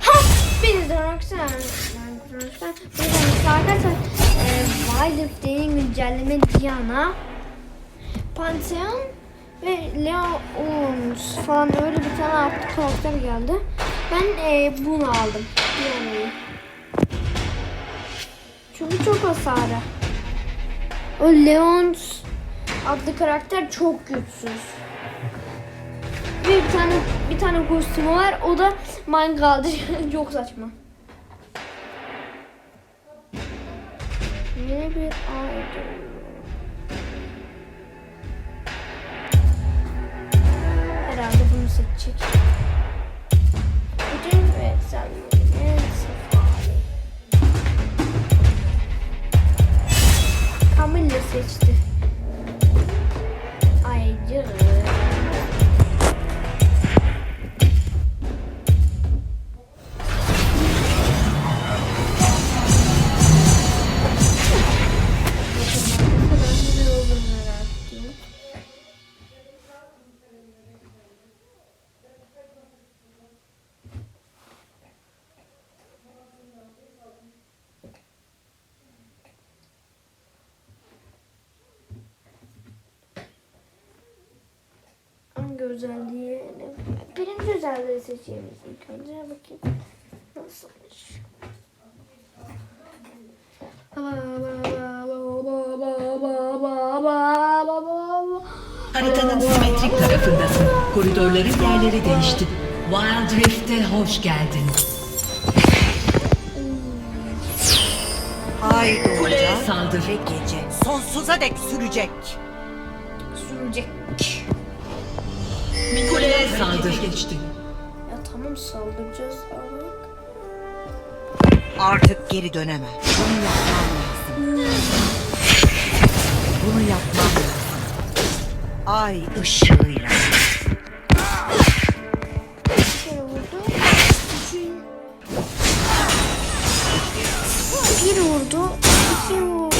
Hepinize arkadaşlar. Arkadaşlar. E, Wild Rift'in güncelleme Diana. Pantheon ve Leons falan öyle bir tane artık karakter geldi. Ben e, bunu aldım. Diana'yı. Çünkü çok hasarı. O Leons adlı karakter çok güçsüz. Ve bir tane bir tane kostümü var. O da mangalcı. çok saçma. Yeni bir idol. Herhalde bunu seçecek. Bütün ve sefari. Camilla seçti. Özelliği? Birinci özelliği seçeceğimiz ilk önce bakayım. Nasılmış? Haritanın simetrik tarafındasın. Koridorların yerleri değişti. Wild Rift'e hoş geldin. Ay Kuleye doğacak saldır. gece sonsuza dek sürecek. Sürecek. Kuleye saldır. geçti. Ya tamam saldıracağız artık. Artık geri dönemem. Bunu yapmam lazım. Bunu yapmam lazım. Ay ışığıyla. Bir vurdu. İki... Bir vurdu. İki vurdu.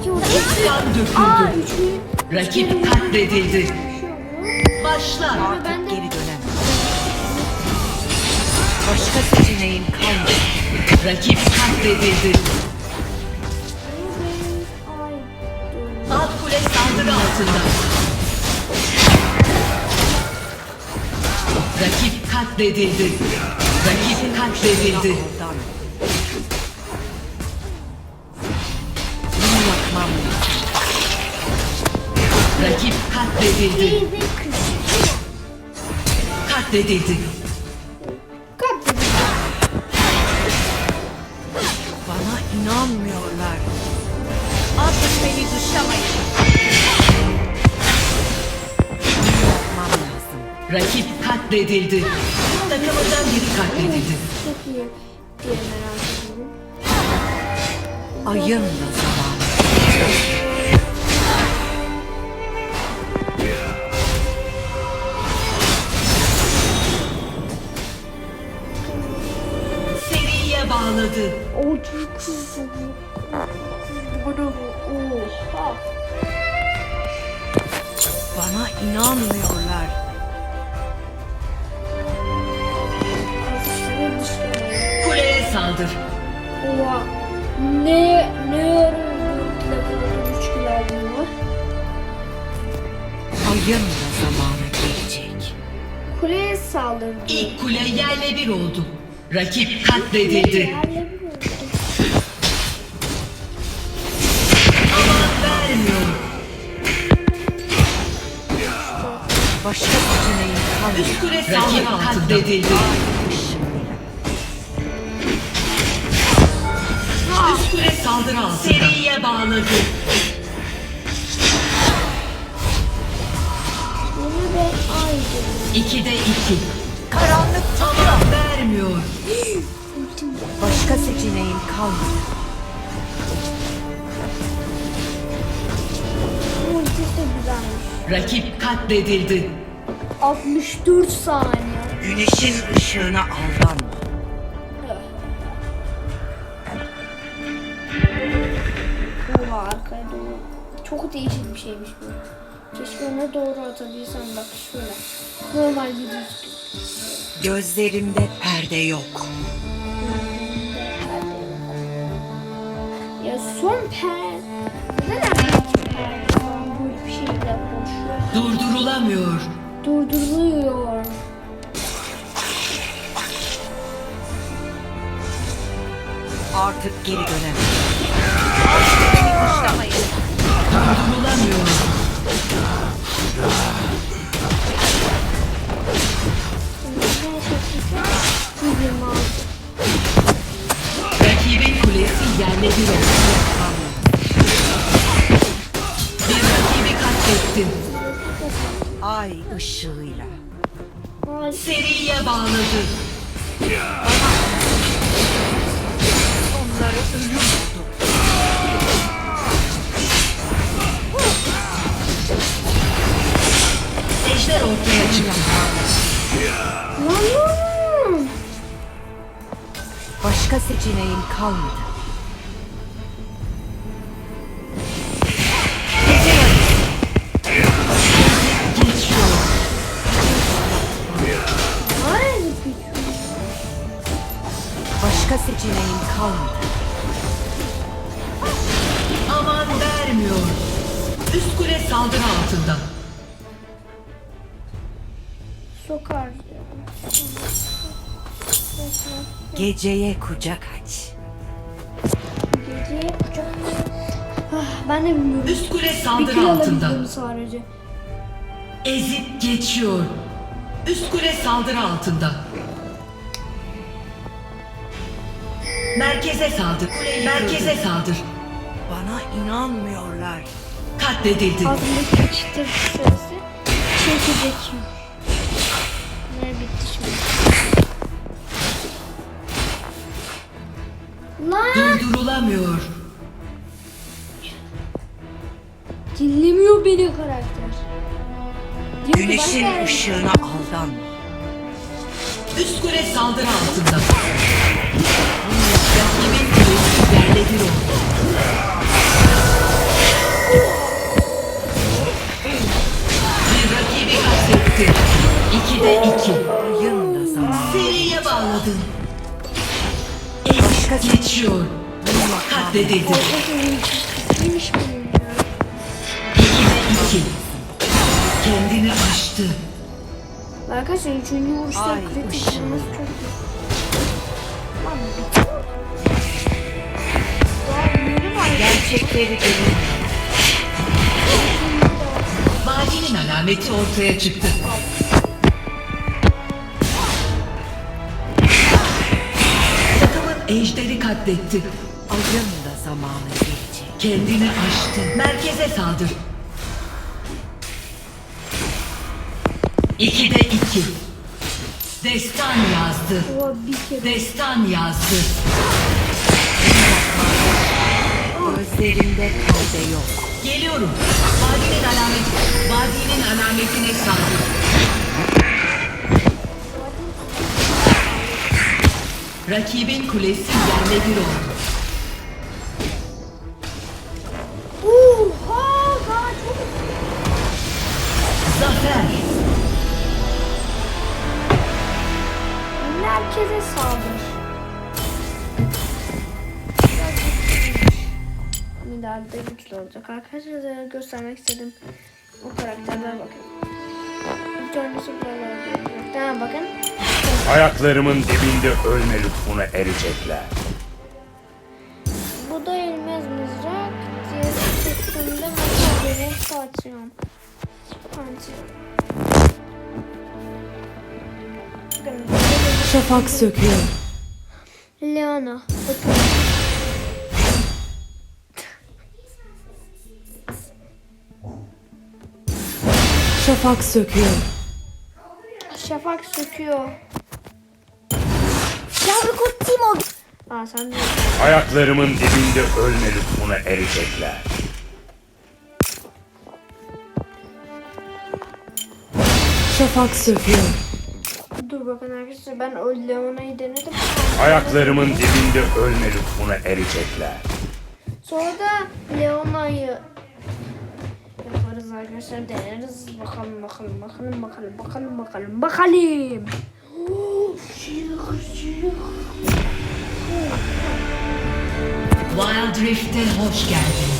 İki vurdu. Aa. Rakip katledildi. Başla. Artık de- geri dönemem. Başka seçeneğim kalmadı. Rakip katledildi. Alt kule saldırı altında. Rakip katledildi. Rakip katledildi. Bunu yapmam. Rakip katledildi. Katledildi. Bana inanmıyorlar. Artık beni dışlamayın. Yapmam lazım. Rakip katledildi. Takımından biri katledildi. Çok iyi diye merak ediyorum. Ayın da zamanı. Bağladı. O çok. Bana bu. Oha. Bana inanmıyorlar. Aslında dışarı. Kuleye saldır. Oha. Ne ne ara 4 level 3 kilo aldım var. Ayın da zamanı gelecek. Kuleye saldırdı. İlk kule yerle bir oldu. Rakip katledildi. Aman vermiyorum. Başka seçeneğim Üst kule Rakip katledildi. Üst kule saldırı altında. Seriye bağladı. Bunu ben Aman vermiyor. Başka seçeneğim kalmadı. De güzelmiş. Rakip katledildi. 64 saniye. Güneşin ışığına aldanma. Oha arkaya doğru. Çok değişik bir şeymiş bu. Keşke ona doğru atabilsem bak şöyle. Normal bir düz. Gözlerimde perde yok. Ya son per... Neden bir per falan böyle bir şeyle konuşuyor? Durdurulamıyor. Durduruluyor. Artık geri dönemem. Durdurulamıyor. 126. Rakibin kulesi yerle bir oldu. Bir rakibi katlettin. Ay ışığıyla. Ay, Seriye bağladı. Onları ölüm oldu. Ejder ortaya çıktı. Lan! Başka seçeneğim kalmadı. Başka seçeneğim kalmadı. Aman vermiyor. Üst kule saldırı altında. Sokar. Geceye kucak aç. Gece kucak. Ah, ben de bilmiyorum. Üst kule Bir saldırı altında. sadece. Ezip geçiyor. Üst kule saldırı altında. Merkeze saldır. Merkeze saldır. Bana inanmıyorlar. Katledildi. Ağzımdaki çıtır sesi çekecek. Ne Lan! Durdurulamıyor. Dinlemiyor beni karakter. Diyor Güneşin ışığına aldanma. Üst kule saldırı altında. Rakibin kulesi yerle bir oldu. Bir rakibi katletti. İkide iki. Ayın da zaman. Seriye bağladın. Ezip geçiyor. Katledildi. Neymiş benim ya? İki. Kendini aştı. Arkadaşlar üçüncü vuruşta kritik vurması çok iyi. Lan bitti. Ya yürü var. Gerçekleri görün. Vadinin alameti ortaya çıktı. Takımın ejderi katletti. Ayın da zamanı gelecek. Kendini aştı. Merkeze saldır. İkide iki. Destan yazdı. O bir kere. Destan yazdı. Gözlerimde perde yok. Geliyorum. Vadinin alameti. Vadinin alametine saldır. Rakibin kulesi yerle bir oldu. Oha! Daha çok Zafer. Merkeze saldır. Midalde güçlü olacak. Arkadaşlar göstermek istedim. O karakterler bakın. Bir tanesi buralarda. Tamam bakın. Ayaklarımın dibinde ölme lütfuna erecekler. Bu da elmez mızrak. Diğeri üstünde. Saçıyorum. Bakın. Şafak söküyor. Leona. Bakın. Şafak söküyor. Şafak söküyor. Yavru kurt Timo. Aa sen de. Ayaklarımın dibinde ölme lütfuna erecekler. Şafak söküyor. Dur bakın arkadaşlar ben o Leona'yı denedim. Ayaklarımın dibinde ölme lütfuna erecekler. Sonra da Leona'yı yaparız arkadaşlar deneriz. Bakalım bakalım bakalım bakalım bakalım bakalım bakalım. Wild Rift'e hoş geldiniz.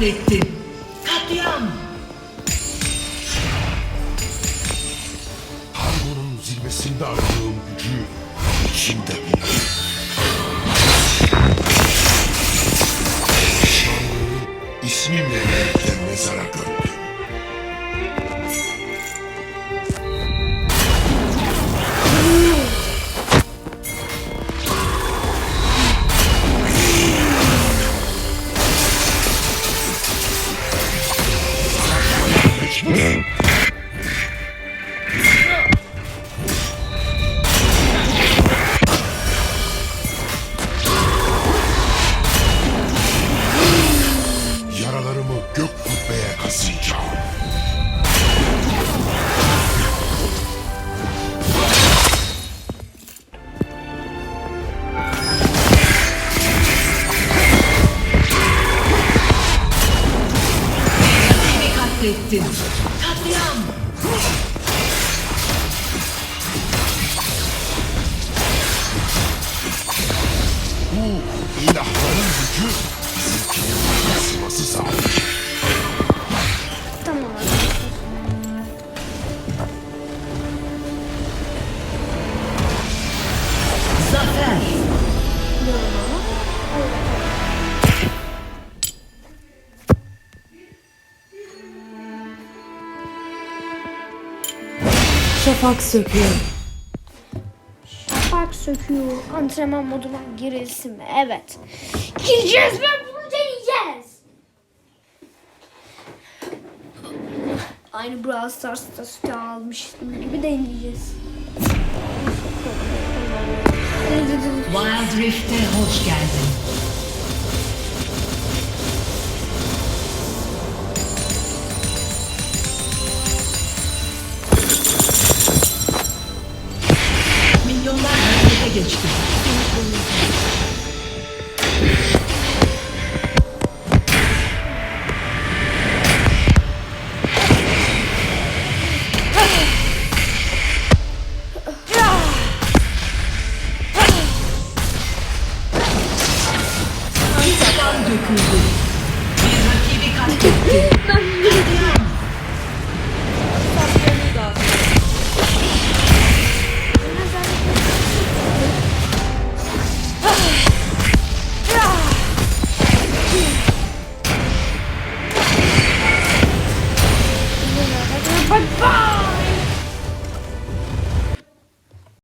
Rakibi katletti. Katliam. Harmon'un zirvesinde aradığım gücü içimde buldum. İsmimle birlikte mezara gömdüm. Şafak söküyor. Şafak söküyor. Antrenman moduna girilsin mi? Evet. Gireceğiz ve bunu deneyeceğiz. Aynı Brawl Stars'ta sütü almıştım gibi deneyeceğiz. Wild Rift'e hoş geldin. Kan döküldü. Bir rakibi katletti. Ben